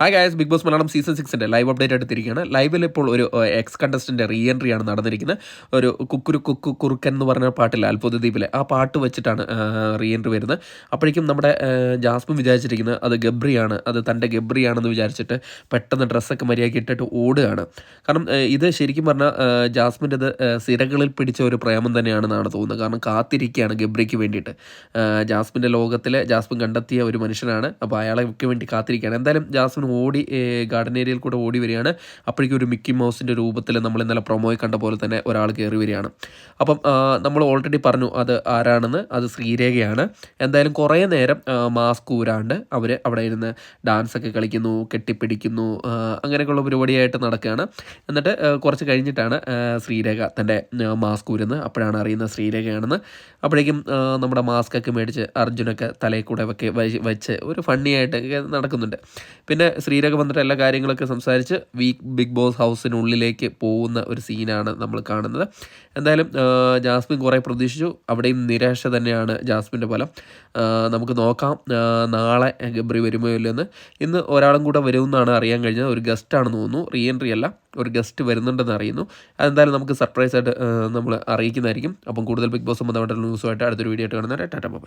Hi guys Bigg Boss Malayalam season സിക്സിന്റെ live update ആയിട്ടിരിക്കുകയാണ് ലൈവിൽ ഇപ്പോൾ ഒരു എക്സ് കണ്ടസ്റ്റന്റെ റീ എൻട്രി ആണ് നടന്നിരിക്കുന്നത്. ഒരു കുക്കുരു കുക്കു കുറുക്കൻ എന്ന് പറഞ്ഞ പാട്ടില്ല അത്ഭുതദ്വീപിലെ ആ പാട്ട് വെച്ചിട്ടാണ് റീ എൻട്രി വരുന്നത്. അപ്പോഴേക്കും നമ്മുടെ ജാസ്മിൻ വിചാരിച്ചിരിക്കുന്നത് അത് ഗബ്രിയാണ് അത് തന്റെ ഗബ്രിയാണെന്ന് വിചാരിച്ചിട്ട് പെട്ടെന്ന് ഡ്രസ്സൊക്കെ മര്യാദയ്ക്ക് ഇട്ടിട്ട് ഓടുകയാണ്. കാരണം ഇത് ശരിക്കും പറഞ്ഞാൽ ജാസ്മിന്റെ അത് സിരകളിൽ പിടിച്ച ഒരു പ്രേമം തന്നെയാണെന്നാണ് തോന്നുന്നത്. കാരണം കാത്തിരിക്കുകയാണ് ഗബ്രിക്ക് വേണ്ടിയിട്ട്. ജാസ്മിന്റെ ലോകത്തിലെ ജാസ്മിൻ കണ്ടെത്തിയ ഒരു മനുഷ്യനാണ്. അപ്പോൾ അയാളെ വേണ്ടി കാത്തിരിക്കുകയാണ്. എന്തായാലും ജാസ്മിൻ ഓടി ഗാർഡൻ ഏരിയയിൽ കൂടെ ഓടി വരികയാണ്. അപ്പോഴേക്കും ഒരു മിക്കി മൗസിന്റെ രൂപത്തിൽ നമ്മൾ ഇന്നലെ പ്രൊമോയിൽ കണ്ട പോലെ തന്നെ ഒരാൾ കയറി വരികയാണ്. അപ്പം നമ്മൾ ഓൾറെഡി പറഞ്ഞു അത് ആരാണെന്ന് അത് ശ്രീരേഖയാണ്. എന്തായാലും കുറേ നേരം മാസ്ക് ഊരാണ്ട് അവർ അവിടെ ഇരുന്ന് ഡാൻസൊക്കെ കളിക്കുന്നു കെട്ടിപ്പിടിക്കുന്നു അങ്ങനെയൊക്കെയുള്ള പരിപാടിയായിട്ട് നടക്കുകയാണ്. എന്നിട്ട് കുറച്ച് കഴിഞ്ഞിട്ടാണ് ശ്രീരേഖ തന്റെ മാസ്ക് ഊരുന്നത്. അപ്പോഴാണ് അറിയുന്നത് ശ്രീരേഖയാണെന്ന്. അപ്പോഴേക്കും നമ്മുടെ മാസ്ക് ഒക്കെ മേടിച്ച് അർജുനൊക്കെ തലയിൽ കൂടെ ഒക്കെ വെച്ച് ഒരു ഫണ്ണി ആയിട്ട് നടക്കുന്നുണ്ട്. പിന്നെ ശ്രീരേഖ വന്നിട്ട് എല്ലാ കാര്യങ്ങളൊക്കെ സംസാരിച്ച് വീക്ക് ബിഗ് ബോസ് ഹൗസിനുള്ളിലേക്ക് പോകുന്ന ഒരു സീനാണ് നമ്മൾ കാണുന്നത്. എന്തായാലും ജാസ്മിൻ കുറേ പ്രതീക്ഷിച്ചു. അവിടെയും നിരാശ തന്നെയാണ് ജാസ്മിന്റെ ഫലം. നമുക്ക് നോക്കാം നാളെ ഗബ്രി വരുമോ ഇല്ലെന്ന് ഇന്ന് ഒരാളും കൂടെ വരുമെന്നാണ് അറിയാൻ കഴിഞ്ഞത്. ഒരു ഗസ്റ്റാണെന്ന് തോന്നുന്നു. റീ എൻട്രി അല്ല ഒരു ഗസ്റ്റ് വരുന്നുണ്ടെന്ന് അറിയുന്നു. അതെന്തായാലും നമുക്ക് സർപ്രൈസ് ആയിട്ട് നമ്മൾ അറിയിക്കുന്നതായിരിക്കും. അപ്പം കൂടുതൽ ബിഗ് ബോസ് സംബന്ധമായിട്ടുള്ള ന്യൂസുമായിട്ട് അടുത്തൊരു വീഡിയോ ആയിട്ട് കാണുന്നവരെ ടാറ്റ ബൈ.